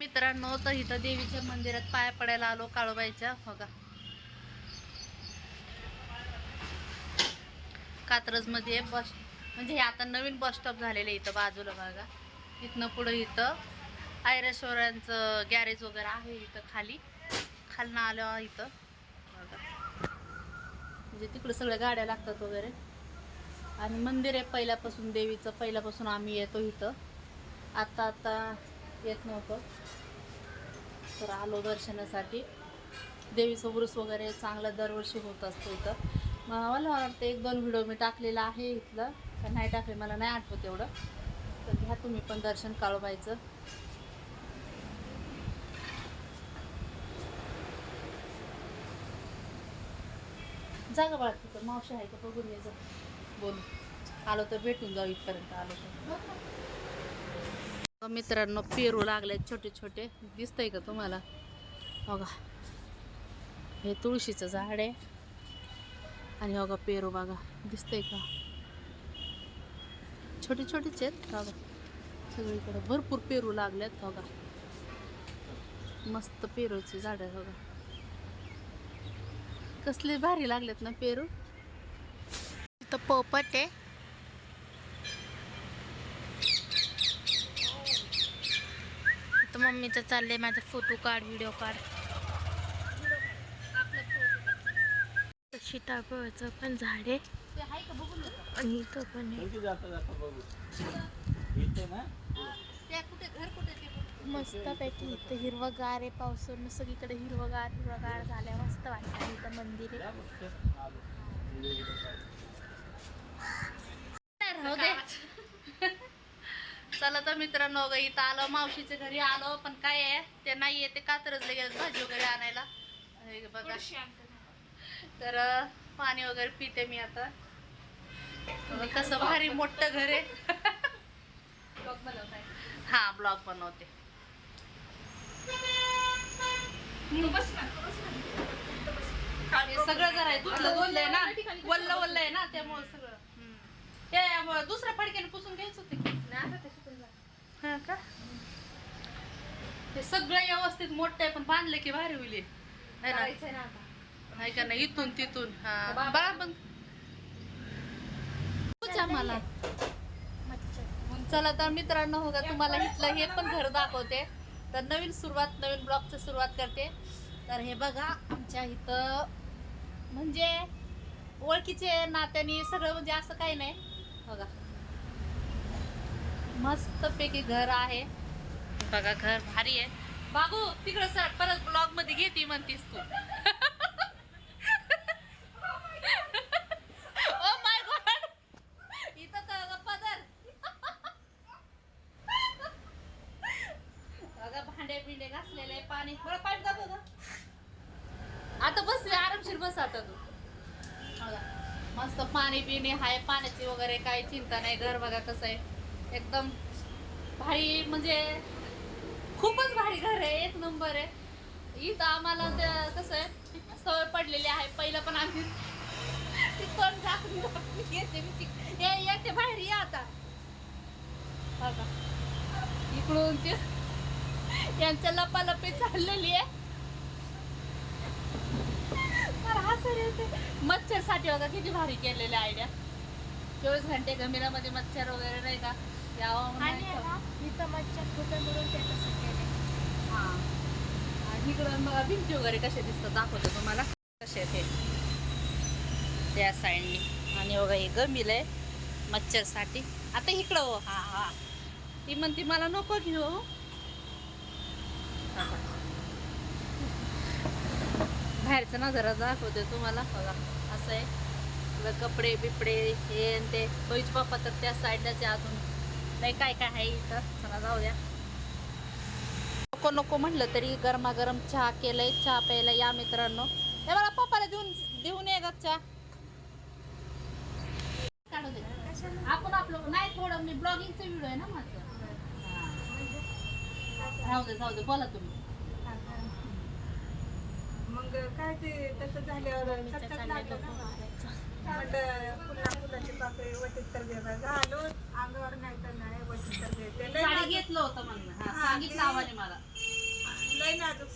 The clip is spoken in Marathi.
मित्रांनो तर इथं देवीच्या मंदिरात पाया पडायला आलो काळूबाईच्या. बघा. कात्रजमध्ये बस म्हणजे हे आता नवीन बस स्टॉप झालेलं आहे इथं बाजूला बघा. इथनं पुढं इथं आयरेश्वरांचं गॅरेज वगैरे आहे इथं खाली. खालनं आलो इथं. बघा. म्हणजे तिकडं सगळ्या गाड्या लागतात वगैरे. आणि मंदिर आहे पहिल्यापासून देवीचं पहिल्यापासून आम्ही येतो इथं. आता आता येत नव्हतं. तर आलो दर्शनासाठी. देवीचं वृस वगैरे चांगला दरवर्षी होत असतो इथं. मला वाटतं एक दोन व्हिडिओ मी टाकलेला आहे इथलं. का नाही टाकले मला नाही आठवत एवढं. तर घ्या तुम्ही पण दर्शन काळोबायचं जागा बाळा तिथं. मावशी आहे का? बघून यायचं बोलू. आलो तर भेटून जाऊ इथपर्यंत. आलो तर. मित्रांनो पेरू लागलेत छोटे छोटे. दिसतंय का तुम्हाला? बघा. हे तुळशीचं झाड आहे. आणि बघा पेरू बघा. दिसतंय का? छोटे छोटेच आहेत बघा. सगळीकडे भरपूर पेरू लागल्यात बघा. मस्त पेरूचे झाड आहे बघा. कसले भारी लागलेत ना पेरू? इथं पोपट आहे. मम्मीचं चाललंय माझा फोटो काढ व्हिडिओ काढ. सीताफळाचं पण झाड आहे. आणि इथं पण मस्त पैकी इथं हिरवगार आहे पावसानं. सगळीकडे हिरवगार हिरवगार झाल्या. मस्त वाटतं इथं मंदिर आहे या बघ, आलो. राहू दे चला तर मित्रांनो ग इथं आलो मावशीच्या घरी आलो पण काय आहे ते नाही आहे ते कात्रजले गेले भाजी वगैरे आणायला. हे बघा. तर पाणी वगैरे पिते मी आता. कसं भारी मोठं घर आहे. हा ब्लॉग बनवते. सगळं जरा आहे, धुतलं धुतलंय ना. वल्ल वल्ल आहे ना त्यामुळे सगळं. ते दुसऱ्या फडक्याने पुसून घ्यायचं होते की? हा का? सगळं व्यवस्थित मोठं आहे पण बांधलं की भारी होईल हे. है ना? नाही का नाही? इथून तिथून. हा. बघा पण पूजा मला. चला तर मित्रांनो हो का? तुम्हाला इथलं हे पण घर दाखवते. तर नवीन सुरुवात नवीन ब्लॉगची सुरुवात करते. तर हे बघा आमच्या इथं म्हणजे ओळखीचे नात्याने सगळं म्हणजे असं काही नाही. बघा मस्त पैकी घर आहे. बघा घर भारी आहे. बाबू तिकडं सर परत ब्लॉगमध्ये घेते म्हणतीस तू. ओ माय गॉड इथं तर पदर. बघा भांडे बिंडे घासलेले पाणी. थोडं पाईप जातो आता बस आरामशीर बस आता तू. मस्त पाणी पिणे हाय पाण्याची वगैरे काही चिंता नाही. घर बघा कसं आहे. एकदम भारी म्हणजे खूपच भारी घर आहे एक नंबर आहे. इथं आम्हाला ते कसं आहे सवय पडलेली आहे. पहिलं पण आम्ही ती पण झाकून येते मी ये येते बाहेर या आता. बघा. इकडून ते यांच्या लपालपी चाललेली आहे. तर हसून येते. मच्छरसाठी बघा किती भारी केलेल्या आयडिया. चोवीस घंटे गमिरामध्ये मच्छर वगैरे नाही का? इथं मच्छर कुठे मिळून ते तसं केले हा. आणि इकडं बघा भिंती वगैरे कसे दिसतात दाखवतो तुम्हाला. कसे ते त्या साईडनी. आणि बघा हे गमिल आहे मच्छरसाठी. आता इकडं हो. हा हा. ती म्हणते मला नको घेऊ. हा, हा. बाहेरचं नजरा दाखवते तुम्हाला. बघा असं आहे. इकडं कपडे बिपडे हे आणि ते. होईच बाप्पा तर त्या साईडलाच आहे अजून. नाही काय काय आहे इथं? चला जाऊ द्या. नको नको म्हटलं तरी गरमागरम चहा केलंय चहा प्यायला या मित्रांनो. हे मला पप्पाला देऊन देऊन ये ग चहा. काढू दे. आपण आपलं नाही थोडं मी ब्लॉगिंगचा व्हिडिओ आहे ना माझं. हा. राहू दे जाऊ दे बोला तुम्ही. मग काय ते तसं झाल्यावर बापरे वटीत तर घालून अंगावर नाही तर नाही वटीत तर घेतलं होतं म्हणून सांगितलं ते- मला. लय नाजूक